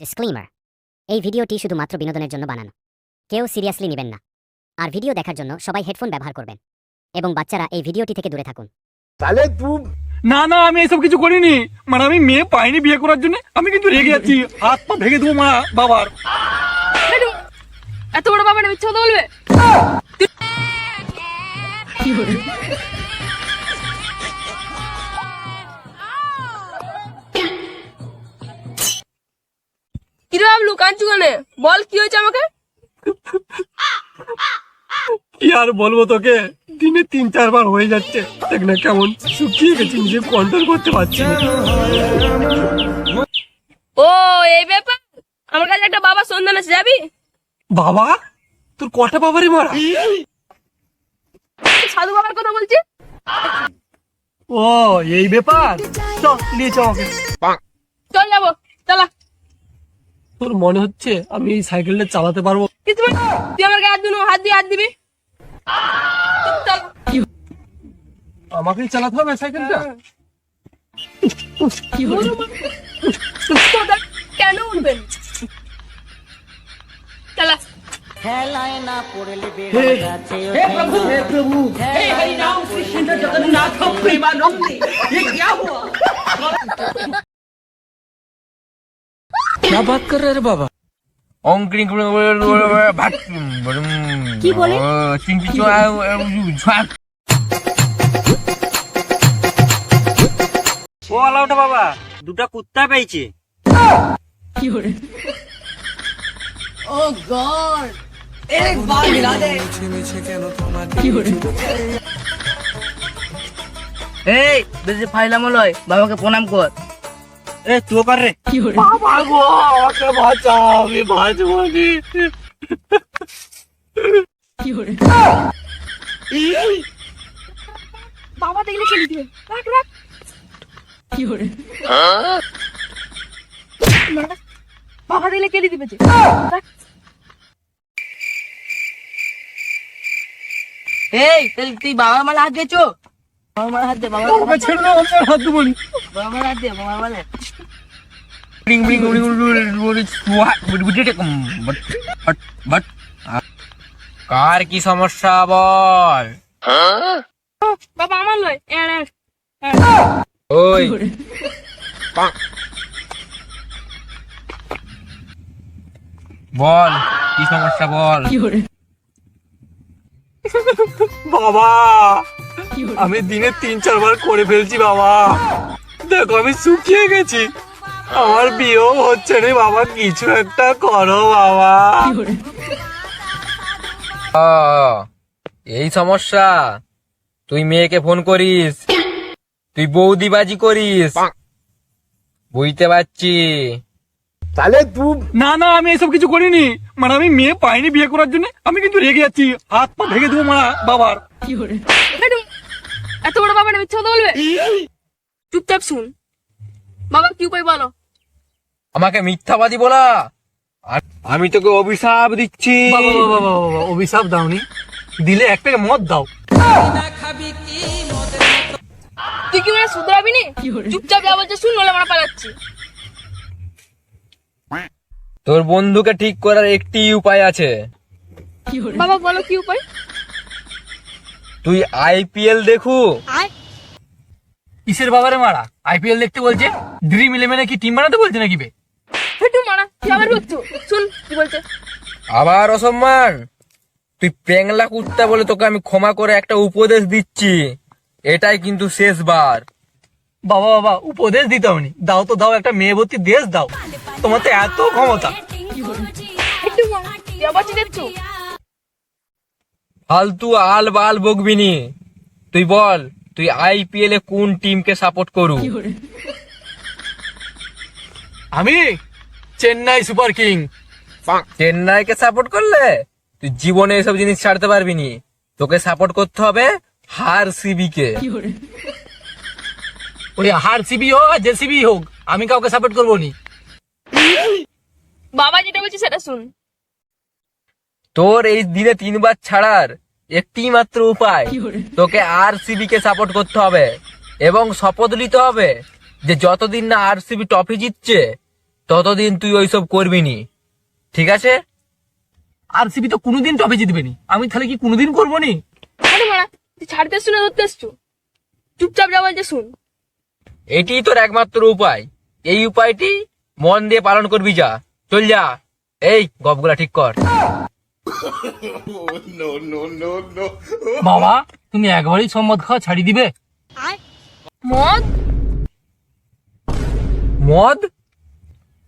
Disclaimer এই ভিডিওটি শুধুমাত্র বিনোদনের জন্য বানানো। কেউ সিরিয়াসলি নেবেন না। আর ভিডিও দেখার জন্য সবাই হেডফোন ব্যবহার করবেন। এবং বাচ্চারা এই ভিডিওটি থেকে দূরে থাকুন। তাহলে তু না না আমি এসব কিছু করিনি। মানে আমি মেয়ে পাইনি বিয়ে করার জন্য। আমি কিন্তু রেগে যাচ্ছি। হাত পা ভেঙে দেবো মা বাবার। এত বড় বাবা মিথ্যা কথা বলবে? কাঁদছু কেনে? বল কি হয়েছে আমাকে? কি আর বলব তোকে? দিনে তিন চারবার হয়ে যাচ্ছে। দেখ না কেমন শুকিয়ে গেছি নিজে কন্ট্রোল করতে পারছি ও এই ব্যাপার? আমার কাছে একটা বাবা সন্ধান আছে যাবি? বাবা? তোর কটা বাবারই মারা? সাধু বাবার কথা বলছি। ও এই ব্যাপার? চ নিয়ে চ আমাকে। চল যাব চলা। তোর মনে হচ্ছে আমি এই সাইকেলটা চালাতে পারব? কিছু তুই আমার গায়ে হাত দিবি হাত দিয়ে হাত দিবি? চল। আমাকেই চালাতে হবে সাইকেলটা? কেন উঠবেন চলা। অঙ্করিং ভাত কি বলে? ও আলাউটা বাবা দুটা কুত্তা পেয়েছে। এই বেশি ফাইলাম লয় বাবাকে প্রণাম কর। এ তুই কর রে। বাবা গো আমাকে বাঁচাও আমি বাঁচবো। বাবা দেখলে খেলি দিবে রাখ রাখ। রাখ। বাবা দেখলে কেটে দিবে যে। এই তাহলে তুই বাবা মালা হাত দিয়েছ? হাত দে বাবা ছেড়ে দাও হাত হাত দে বাবা বাট কার কি সমস্যা বল বাবা আমার লয় এড়, এড়। ওই বল কি সমস্যা বল বাবা আমি দিনে তিন চারবার করে ফেলছি বাবা। দেখো আমি শুকিয়ে গেছি। আমার বিয়েও হচ্ছে রে বাবা কিছু একটা করো বাবা। এই সমস্যা। তুই মেয়েকে ফোন করিস। তুই বৌদিবাজি করিস। বুঝতে পারছি। তাহলে তু না না আমি এসব কিছু করিনি। মানে আমি মেয়ে পাইনি বিয়ে করার জন্য। আমি কিন্তু রেগে যাচ্ছি। হাত পা ভেঙে দেবো মারা বাবার। এত বড় বাবা না মিথ্যা কথা বলবে? চুপচাপ শুন। বাবা কি উপায় বলো? আমাকে মিথ্যাবাদী বলা। আর আমি তোকে অভিশাপ দিচ্ছি। বাবা বাবা বাবা বাবা অভিশাপ দাওনি। দিলে এক প্যাকেট মদ দাও। তুই কি মানে শুধরাবি নি চুপচাপ যা বলছে শুন নলে আমরা পালাচ্ছি। তোর বন্ধুকে ঠিক করার একটি উপায় আছে। বাবা বলো কি উপায়? তুই আইপিএল দেখু? কিসের বাবারে মারা? আইপিএল দেখতে বলছে? ড্রিম ইলেভেনে কি টিম বানাতে বলছে নাকি বে? মারা কি আবার বলছো শুন কি বলছে। আবার অসম্মান। তুই পেংলা কুত্তা বলে তোকে আমি ক্ষমা করে একটা উপদেশ দিচ্ছি। এটাই কিন্তু শেষবার। বাবা বাবা উপদেশ দিতে হয়নি দাও তো দাও একটা মেয়ে ভর্তি দেশ দাও। তোমার তো এত ক্ষমতা। হেটু মারা কি আবার চিনেছো ফালতু আল বাল বকবিনি। তুই বল তুই আইপিএল এ কোন টিমকে সাপোর্ট করু? আমি চেন্নাই সুপার কিং। চেন্নাইকে সাপোর্ট করলে তুই জীবনে এসব জিনিস ছাড়তে পারবি নি তোকে সাপোর্ট করতে হবে হার সিবি কে ওই হার সিবি হোক আর জেসিবি হোক আমি কাউকে সাপোর্ট করব নি। বাবা যেটা বলছি সেটা শুন। তোর এই দিনে তিনবার ছাড়ার একটি মাত্র উপায় তোকে আর সিবি কে সাপোর্ট করতে হবে এবং শপথ নিতে হবে যে যতদিন না আর সিবি ট্রফি জিতছে ততদিন তুই ওইসব করবি নি। ঠিক আছে? আর সিবি তো কোনোদিন ট্রফি জিতবে নি। আমি তাহলে কি কোনোদিন করব নি? তুই ছাড়তে শুনে ধরতে চুপচাপ যা বলছে শুন। এটি তোর একমাত্র উপায়। এই উপায়টি মন দিয়ে পালন করবি যা। চল যা। এই গপগুলা ঠিক কর। বাবা তুমি একবারই সম্মত খাওয়া ছাড়ি দিবে? মদ? মদ?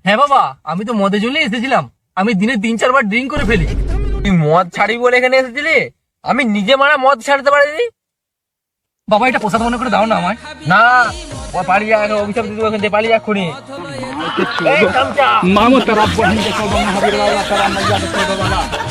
হ্যাঁ বাবা আমি তো মদের জন্যই এসেছিলাম। আমি দিনে তিন চারবার ড্রিঙ্ক করে ফেলি। তুই মদ ছাড়বি বলে এখানে এসেছিলি? আমি নিজে মারা মদ ছাড়তে পারিনি? বাবা এটা প্রসাদ মনে করে দাও না আমায়। না ও পালিয়ে যা অভিশাপ দিতে ওখান থেকে পালিয়ে মামো তারা বহিন দেখো বাবা হাবির বাবা তারা দেখো বাবা